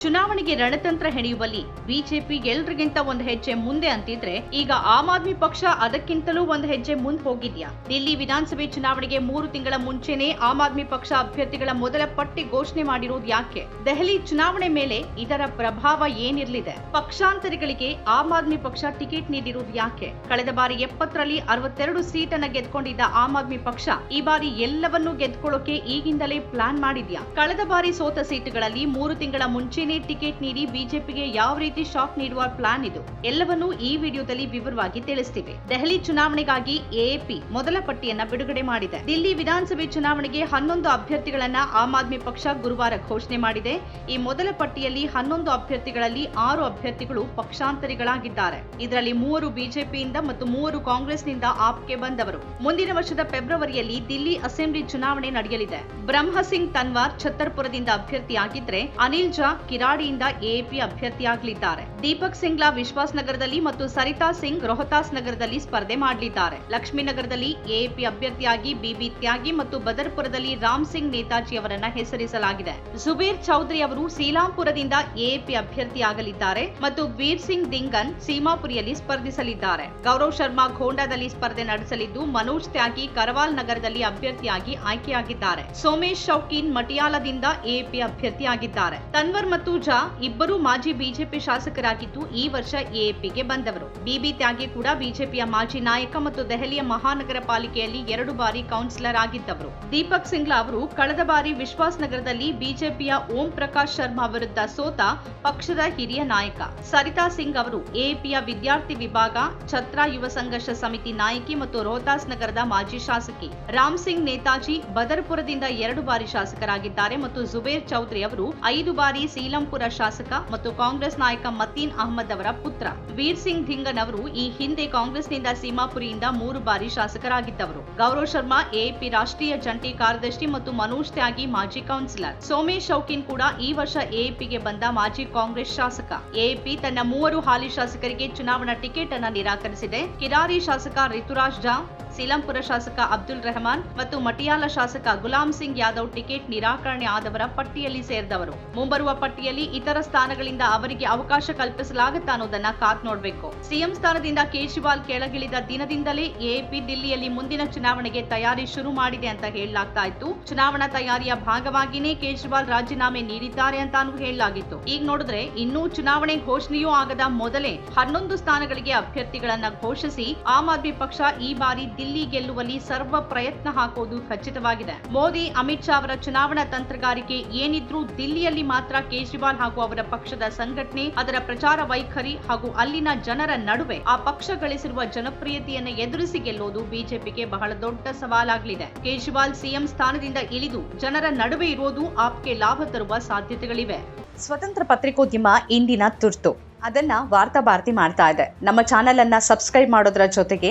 ಚುನಾವಣೆಗೆ ರಣತಂತ್ರ ಹೆಣೆಯುವಲ್ಲಿ ಬಿಜೆಪಿ ಎಲ್ರಿಗಿಂತ ಒಂದು ಹೆಜ್ಜೆ ಮುಂದೆ ಅಂತಿದ್ರೆ ಈಗ ಆಮ್ ಆದ್ಮಿ ಪಕ್ಷ ಅದಕ್ಕಿಂತಲೂ ಒಂದು ಹೆಜ್ಜೆ ಮುಂದೆ ಹೋಗಿದ್ಯಾ? ದಿಲ್ಲಿ ವಿಧಾನಸಭೆ ಚುನಾವಣೆಗೆ ಮೂರು ತಿಂಗಳ ಮುಂಚೆನೆ ಆಮ್ ಆದ್ಮಿ ಪಕ್ಷ ಅಭ್ಯರ್ಥಿಗಳ ಮೊದಲ ಪಟ್ಟಿ ಘೋಷಣೆ ಮಾಡಿರೋದು ಯಾಕೆ? ದೆಹಲಿ ಚುನಾವಣೆ ಮೇಲೆ ಇದರ ಪ್ರಭಾವ ಏನಿರಲಿದೆ? ಪಕ್ಷಾಂತರಿಗಳಿಗೆ ಆಮ್ ಆದ್ಮಿ ಪಕ್ಷ ಟಿಕೆಟ್ ನೀಡಿರುವುದು ಯಾಕೆ? ಕಳೆದ ಬಾರಿ ಎಪ್ಪತ್ತರಲ್ಲಿ ಅರವತ್ತೆರಡು ಸೀಟನ್ನ ಗೆದ್ಕೊಂಡಿದ್ದ ಆಮ್ ಆದ್ಮಿ ಪಕ್ಷ ಈ ಬಾರಿ ಎಲ್ಲವನ್ನೂ ಗೆದ್ಕೊಳ್ಳೋಕೆ ಈಗಿಂದಲೇ ಪ್ಲಾನ್ ಮಾಡಿದ್ಯಾ? ಕಳೆದ ಬಾರಿ ಸೋತ ಸೀಟುಗಳಲ್ಲಿ ಮೂರು ತಿಂಗಳ ಮುಂಚೆನೇ ಟಿಕೆಟ್ ನೀಡಿ ಬಿಜೆಪಿಗೆ ಯಾವ ರೀತಿ ಶಾಕ್ ನೀಡುವ ಪ್ಲಾನ್ ಇದು? ಎಲ್ಲವನ್ನೂ ಈ ವಿಡಿಯೋದಲ್ಲಿ ವಿವರವಾಗಿ ತಿಳಿಸ್ತೀವಿ. ದೆಹಲಿ ಚುನಾವಣೆಗಾಗಿ ಎಎಪಿ ಮೊದಲ ಪಟ್ಟಿಯನ್ನ ಬಿಡುಗಡೆ ಮಾಡಿದೆ. ದಿಲ್ಲಿ ವಿಧಾನಸಭೆ ಚುನಾವಣೆಗೆ ಹನ್ನೊಂದು ಅಭ್ಯರ್ಥಿಗಳನ್ನ ಆಮ್ ಆದ್ಮಿ ಪಕ್ಷ ಗುರುವಾರ ಘೋಷಣೆ ಮಾಡಿದೆ. ಈ ಮೊದಲ ಪಟ್ಟಿಯಲ್ಲಿ ಹನ್ನೊಂದು ಅಭ್ಯರ್ಥಿಗಳಲ್ಲಿ ಆರು ಅಭ್ಯರ್ಥಿಗಳು ಪಕ್ಷಾಂತರಿಗಳಾಗಿದ್ದಾರೆ. ಇದರಲ್ಲಿ ಮೂವರು ಬಿಜೆಪಿಯಿಂದ ಮತ್ತು ಮೂವರು ಕಾಂಗ್ರೆಸ್ನಿಂದ ಆಪ್ಗೆ ಬಂದವರು. ಮುಂದಿನ ವರ್ಷದ ಫೆಬ್ರವರಿಯಲ್ಲಿ ದಿಲ್ಲಿ ಅಸೆಂಬ್ಲಿ ಚುನಾವಣೆ ನಡೆಯಲಿದೆ. ಬ್ರಹ್ಮಸಿಂಗ್ ತನ್ವಾರ್ ಛತ್ತರ್ಪುರದಿಂದ ಅಭ್ಯರ್ಥಿಯಾಗಿದ್ರೆ ಅನಿಲ್ ಜಾ ಕಿರಾಡಿಯಿಂದ ಎಎಪಿ ಅಭ್ಯರ್ಥಿಯಾಗಲಿದ್ದಾರೆ. ದೀಪಕ್ ಸಿಂಗ್ಲಾ ವಿಶ್ವಾಸ್ ನಗರದಲ್ಲಿ ಮತ್ತು ಸರಿತಾ ಸಿಂಗ್ ರೋಹತಾಸ್ ನಗರದಲ್ಲಿ ಸ್ಪರ್ಧೆ ಮಾಡಲಿದ್ದಾರೆ. ಲಕ್ಷ್ಮೀನಗರದಲ್ಲಿ ಎಎಪಿ ಅಭ್ಯರ್ಥಿಯಾಗಿ ಬಿಬಿ ತ್ಯಾಗಿ ಮತ್ತು ಬದರ್ಪುರದಲ್ಲಿ ರಾಮ್ ಸಿಂಗ್ ನೇತಾಜಿ ಅವರನ್ನ ಹೆಸರಿಸಲಾಗಿದೆ. ಜುಬೇರ್ ಚೌಧರಿ ಅವರು ಸೀಲಾಂಪುರದಿಂದ ಎಎಪಿ ಅಭ್ಯರ್ಥಿಯಾಗಲಿದ್ದಾರೆ ಮತ್ತು ವೀರ್ ಸಿಂಗ್ ದಿಂಗನ್ ಸೀಮಾಪುರಿಯಲ್ಲಿ ಸ್ಪರ್ಧಿಸಲಿದ್ದಾರೆ. ಗೌರವ್ ಶರ್ಮಾ ಘೋಂಡಾದಲ್ಲಿ ಸ್ಪರ್ಧೆ ನಡೆಸಲಿದ್ದು, ಮನೋಜ್ ತ್ಯಾಗಿ ಕರವಾಲ್ ನಗರದಲ್ಲಿ ಅಭ್ಯರ್ಥಿಯಾಗಿ ಆಯ್ಕೆಯಾಗಿದ್ದಾರೆ. ಸೋಮೇಶ್ ಶೌಕೀನ್ ಮಟಿಯಾಲದಿಂದ ಎಎಪಿ ಅಭ್ಯರ್ಥಿಯಾಗಿದ್ದಾರೆ. ತನ್ವರ್ ಮತ್ತು ಝಾ ಇಬ್ಬರು ಮಾಜಿ ಬಿಜೆಪಿ ಶಾಸಕರಾಗಿದ್ದು ಈ ವರ್ಷ ಎಎಪಿಗೆ ಬಂದವರು. ಬಿಬಿ ತ್ಯಾಗಿ ಕೂಡ ಬಿಜೆಪಿಯ ಮಾಜಿ ನಾಯಕ ಮತ್ತು ದೆಹಲಿಯ ಮಹಾನಗರ ಪಾಲಿಕೆಯಲ್ಲಿ ಎರಡು ಬಾರಿ ಕೌನ್ಸಿಲರ್ ಆಗಿದ್ದವರು. ದೀಪಕ್ ಸಿಂಗ್ಲಾ ಅವರು ಕಳೆದ ಬಾರಿ ವಿಶ್ವಾಸ್ ನಗರದಲ್ಲಿ ಬಿಜೆಪಿಯ ಓಂ ಪ್ರಕಾಶ್ ಶರ್ಮಾ ವಿರುದ್ಧ ಸೋತ ಪಕ್ಷದ ಹಿರಿಯ ನಾಯಕ. ಸರಿತಾ ಸಿಂಗ್ ಅವರು ಎಎಪಿಯ ವಿದ್ಯಾರ್ಥಿ ವಿಭಾಗ, ಛತ್ರ ಯುವ ಸಂಘರ್ಷ ಸಮಿತಿ ನಾಯಕಿ ಮತ್ತು ರೋಹತಾಸ್ ನಗರದ ಮಾಜಿ ಶಾಸಕಿ. ರಾಮ್ ಸಿಂಗ್ ನೇತಾಜಿ ಬದರ್ಪುರದಿಂದ ಎರಡು ಬಾರಿ ಶಾಸಕರಾಗಿದ್ದಾರೆ ಮತ್ತು ಜುಬೇರ್ ಚೌಧರಿ ಅವರು ಐದು ಬಾರಿ ಸೀಲಂಪುರ ಶಾಸಕ ಮತ್ತು ಕಾಂಗ್ರೆಸ್ ನಾಯಕ ಮತೀನ್ ಅಹಮದ್ ಅವರ ಪುತ್ರ. ವೀರ್ ಸಿಂಗ್ ಧಿಂಗನ್ ಅವರು ಈ ಹಿಂದೆ ಕಾಂಗ್ರೆಸ್ನಿಂದ ಸೀಮಾಪುರಿಯಿಂದ ಮೂರು ಬಾರಿ ಶಾಸಕರಾಗಿದ್ದವರು. ಗೌರವ್ ಶರ್ಮಾ, ಎಪಿ ರಾಷ್ಟ್ರೀಯ ಜಂಟಿ ಕಾರ್ಯದರ್ಶಿ ಮತ್ತು ಮನೋಜ್ ತ್ಯಾಗಿ, ಮಾಜಿ ಕೌನ್ಸಿಲರ್. ಸೋಮೇಶ್ ಶೌಕಿನ್ ಕೂಡ ಈ ವರ್ಷ ಎಎಪಿಗೆ ಬಂದ ಮಾಜಿ ಕಾಂಗ್ರೆಸ್ ಶಾಸಕ. ಎಎಪಿ ತನ್ನ ಮೂವರು ಹಾಲಿ ಶಾಸಕರಿಗೆ ಚುನಾವಣಾ ಟಿಕೆಟ್ ಅನ್ನು ನಿರಾಕರಿಸಿದೆ. ಕಿರಾರಿ ಶಾಸಕ ಋತುರಾಜ್ ಝಾ ಸೀಲಂಪುರ ಶಾಸಕ ಅಬ್ದುಲ್ ರೆಹಮಾನ್ ಮತ್ತು ಮಟಿಯಾಲ ಶಾಸಕ ಗುಲಾಂ ಸಿಂಗ್ ಯಾದವ್ ಟಿಕೆಟ್ ನಿರಾಕರಣೆ ಆದವರ ಪಟ್ಟಿಯಲ್ಲಿ ಸೇರಿದವರು. ಮುಂಬರುವ ಪಟ್ಟಿಯಲ್ಲಿ ಇತರ ಸ್ಥಾನಗಳಿಂದ ಅವರಿಗೆ ಅವಕಾಶ ಕಲ್ಪಿಸಲಾಗುತ್ತಾ ಅನ್ನೋದನ್ನ ಕಾತ್ ನೋಡಬೇಕು. ಸಿಎಂ ಸ್ಥಾನದಿಂದ ಕೇಜ್ರಿವಾಲ್ ಕೆಳಗಿಳಿದ ದಿನದಿಂದಲೇ ಎಪಿ ದಿಲ್ಲಿಯಲ್ಲಿ ಮುಂದಿನ ಚುನಾವಣೆಗೆ ತಯಾರಿ ಶುರು ಮಾಡಿದೆ ಅಂತ ಹೇಳಲಾಗ್ತಾ ಇತ್ತು. ಚುನಾವಣಾ ತಯಾರಿಯ ಭಾಗವಾಗಿನೇ ಕೇಜ್ರಿವಾಲ್ ರಾಜೀನಾಮೆ ನೀಡಿದ್ದಾರೆ ಅಂತಾನೂ ಹೇಳಲಾಗಿತ್ತು. ಈಗ ನೋಡಿದ್ರೆ ಇನ್ನೂ ಚುನಾವಣೆ ಘೋಷಣೆಯೂ ಆಗದ ಮೊದಲೇ ಹನ್ನೊಂದು ಸ್ಥಾನಗಳಿಗೆ ಅಭ್ಯರ್ಥಿಗಳನ್ನ ಘೋಷಿಸಿ ಆಮ್ ಆದ್ಮಿ ಪಕ್ಷ ಈ ಬಾರಿ ದಿಲ್ಲಿ ಗೆಲ್ಲುವಲ್ಲಿ ಸರ್ವ ಪ್ರಯತ್ನ ಹಾಕೋದು ಖಚಿತವಾಗಿದೆ. ಮೋದಿ, ಅಮಿತ್ ಶಾ ಅವರ ಚುನಾವಣಾ ತಂತ್ರಗಾರಿಕೆ ಏನಿದ್ರೂ ದಿಲ್ಲಿಯಲ್ಲಿ ಮಾತ್ರ ಕೇಜ್ರಿವಾಲ್ ಹಾಗೂ ಅವರ ಪಕ್ಷದ ಸಂಘಟನೆ, ಅದರ ಪ್ರಚಾರ ವೈಖರಿ ಹಾಗೂ ಅಲ್ಲಿನ ಜನರ ನಡುವೆ ಆ ಪಕ್ಷ ಗಳಿಸಿರುವ ಜನಪ್ರಿಯತೆಯನ್ನು ಎದುರಿಸಿ ಗೆಲ್ಲೋದು ಬಿಜೆಪಿಗೆ ಬಹಳ ದೊಡ್ಡ ಸವಾಲಾಗಲಿದೆ. ಕೇಜ್ರಿವಾಲ್ ಸಿಎಂ ಸ್ಥಾನದಿಂದ ಇಳಿದು ಜನರ ನಡುವೆ ಇರೋದು ಆಪ್ಗೆ ಲಾಭ ತರುವ ಸಾಧ್ಯತೆಗಳಿವೆ. ಸ್ವತಂತ್ರ ಪತ್ರಿಕೋದ್ಯಮ ಇಂದಿನ ತುರ್ತು. ಅದನ್ನ ವಾರ್ತಾ ಭಾರತಿ ಮಾಡ್ತಾ ಇದೆ. ನಮ್ಮ ಚಾನೆಲ್ ಅನ್ನ ಸಬ್ಸ್ಕ್ರೈಬ್ ಮಾಡೋದ್ರ ಜೊತೆಗೆ